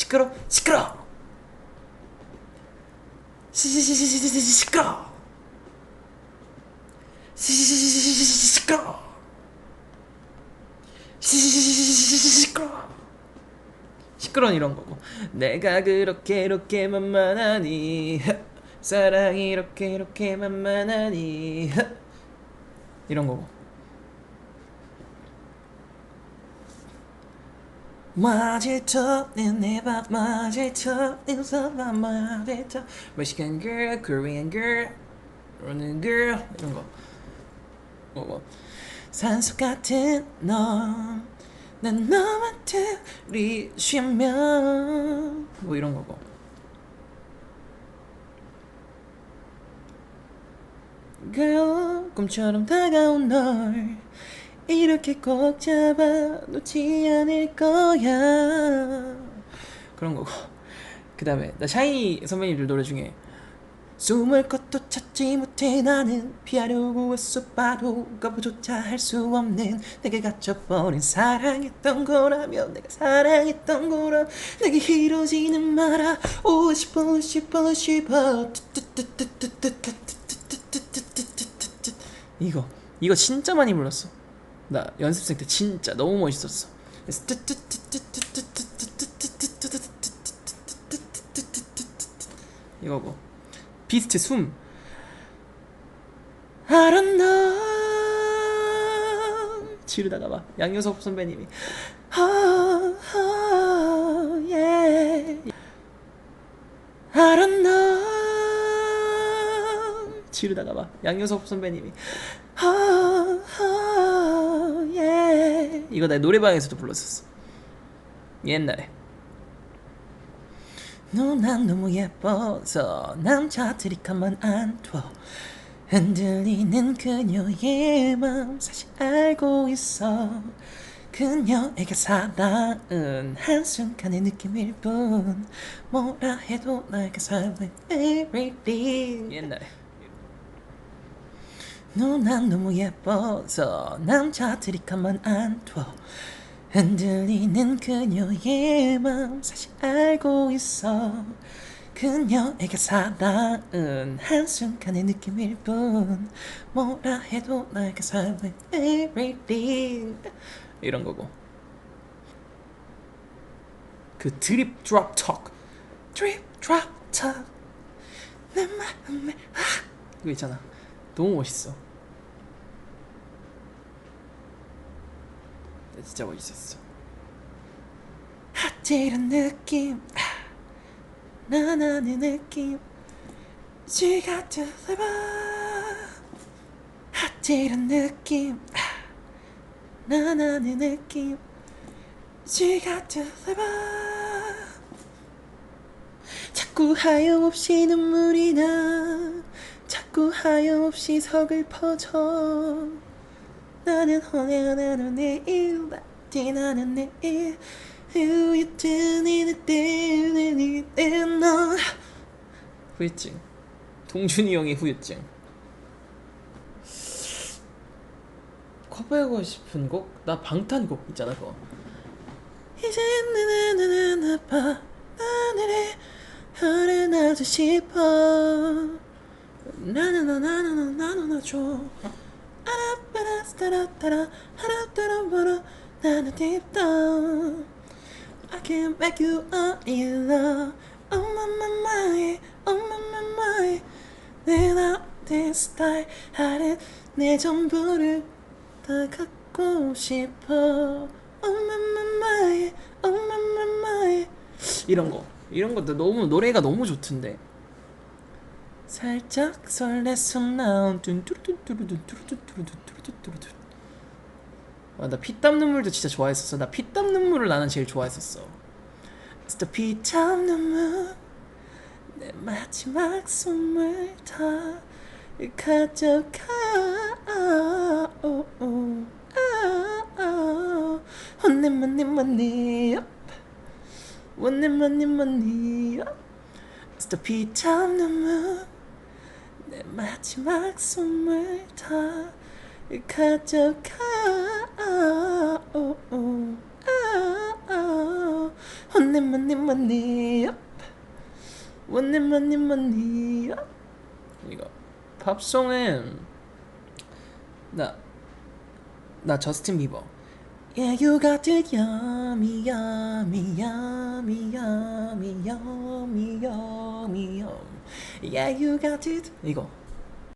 시끄러 시끄러 시시시시시시 시끄러 시시시시시시 시끄러 시시시시시시 시끄러 시끄러운 이런 거고 내가 그렇게 이렇게 만만하니 사랑이 이렇게 이렇게 만만하니 이런 거고 마제터 내밥 마제터 인사밥 마제터 Mexican girl, Korean girl, Korean girl 이런 거 뭐, 뭐. 산소 같은 너, 난 너만 들이쉬면 뭐 이런 거고. Girl, 꿈처럼 다가온 널 이렇게 꼭 잡아 놓지 않을 거야. 그런 거고. 그 다음에 나 샤이니 선배님들 노래 중에 숨을 것도 찾지 못해 나는 피하려고 애써 봐도 거부조차 할 수 없는 내게 갇혀버린 사랑했던 거라면 내가 사랑했던 거라 내게 이러지는 마라 오고 싶어 싶어 싶어 이거 이거 진짜 많이 불렀어 나 연습생 때 진짜 너무 멋있었어 이거고 비스트 숨 I don't know 지르다가 막 양효석 선배님이 oh, oh, yeah. I don't know 지르다가 막 양효석 선배님이 oh, oh, 이거 나 노래방에서도 불렀었어. 옛날에. 너난 너무 예뻐서 남자들이 가만 안 둬. 흔들리는 그녀의 마음 사실 알고 있어. 그녀에게 사랑은 한순간의 느낌일 뿐. 뭐라 해도 나에게 사랑은 everything 옛날에 너난 너무 예뻐서 남자들이 가만 안 둬. 흔들리는 그녀의 마음 사실 알고 있어. 그녀에게 사랑은 한순간의 느낌일 뿐. 뭐라 해도 나에게 사랑은 everything 이런 거고. 그 드립 드롭 톡. 드립 드롭 톡내 마음에 아 이거 있잖아 너무 멋있어 진짜 멋있었어. 핫질한 느낌, 아, 나나의 느낌, 지가 들어봐. 핫질한 느낌, 아, 나나의 느낌, 지가 들어봐. 자꾸 하염없이 눈물이 나, 자꾸 하염없이 서글퍼져. 나는 혼내가 나는 내일 맞지 나는 내일 후유증 동준이 형의 후유증 커버하고 싶은 곡? 나 방탄곡 있잖아 그거 이제 나나나나 봐 하늘에 흐르나도 싶어 나나나나나나나나 줘 아라빠라 스타라따라 하라따라바라 나는 deep down I can make you all in love Oh my my my Oh my my my 내가 this style 하는 내 전부를 다 갖고 싶어 Oh my my my Oh my my my 이런 거 이런 것도 너무 노래가 너무 좋던데 살짝 설레서 나온 뚠뚜루뚜루뚜루뚜루뚜루뚜루뚜루뚜루 아, 나 피땀 눈물도 진짜 좋아했었어. 나 피땀 눈물을 나는 제일 좋아했었어. The 피땀 눈물 내 마지막 숨을 다 가져가 아, 아. 원내 원내 원내 원내 원내 원내 It's the 피땀 눈물 내 마지막 숨을 다 가져가 아, 아. 혼내 money money money money money money 이거 팝송은 나, 나 저스틴 비버 Yeah you got it yummy yummy yummy yummy yummy yummy yum Yeah you got it. 이거